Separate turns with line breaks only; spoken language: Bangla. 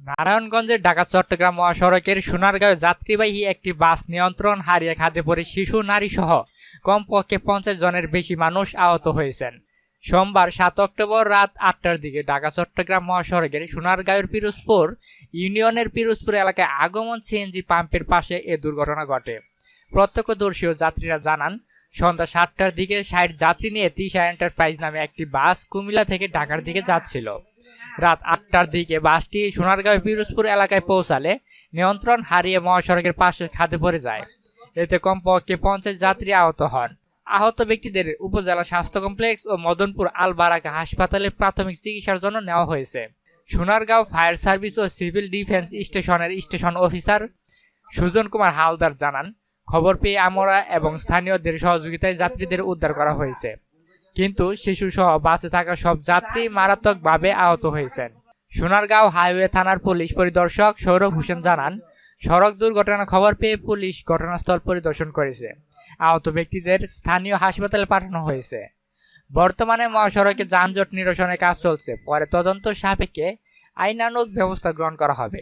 নারায়ণগঞ্জের ঢাকা, চট্টগ্রাম মহাসড়কের সোনারগাঁও যাত্রীবাহী একটি বাস নিয়ন্ত্রণ হারিয়ে খাদে পড়ে শিশু, নারী সহ কমপক্ষে পঞ্চাশ জনের বেশি মানুষ আহত হয়েছেন। সোমবার সাত অক্টোবর রাত আটটার দিকে ঢাকা, চট্টগ্রাম মহাসড়কের সোনারগাঁওয়ের পিরোজপুর ইউনিয়নের পিরোজপুর এলাকায় আগমন সিএনজি পাম্পের পাশে এ দুর্ঘটনা ঘটে। প্রত্যক্ষদর্শী ও যাত্রীরা জানান সন্ধ্যা সাতটার দিকে ষাট যাত্রী নিয়ে তিশা এন্টারপ্রাইজ নামে একটি বাস কুমিল্লা থেকে ঢাকার দিকে যাচ্ছিল। রাত আটটার দিকে বাসটি সোনারগাঁও পিরোজপুর এলাকায় পৌঁছালে নিয়ন্ত্রণ হারিয়ে মহাসড়কের পাশে খাদে পড়ে যায়। এতে কমপক্ষে পঞ্চাশ যাত্রী আহত হন। আহত ব্যক্তিদের উপজেলা স্বাস্থ্য কমপ্লেক্স ও মদনপুর আল বারাকা হাসপাতালে প্রাথমিক চিকিৎসার জন্য নেওয়া হয়েছে। সোনারগাঁও ফায়ার সার্ভিস ও সিভিল ডিফেন্স স্টেশনের স্টেশন অফিসার সুজন কুমার হালদার জানান খবর পেয়ে আমরা এবং স্থানীয়দের সহযোগিতায় যাত্রীদের উদ্ধার করা হয়েছে। কিন্তু শিশু সহ বাসে থাকা সব যাত্রী মারাত্মকভাবে আহত হয়েছেন। সোনারগাঁও হাইওয়ে থানার পুলিশ পরিদর্শক সৌরভ হোসেন জানান, সড়ক দুর্ঘটনার খবর পেয়ে পুলিশ ঘটনাস্থল পরিদর্শন করেছে। আহত ব্যক্তিদের স্থানীয় হাসপাতালে পাঠানো হয়েছে। বর্তমানে মহাসড়কে যানজট নিরসনের কাজ চলছে। পরে তদন্ত সাপেক্ষে আইনানুগ ব্যবস্থা গ্রহণ করা হবে।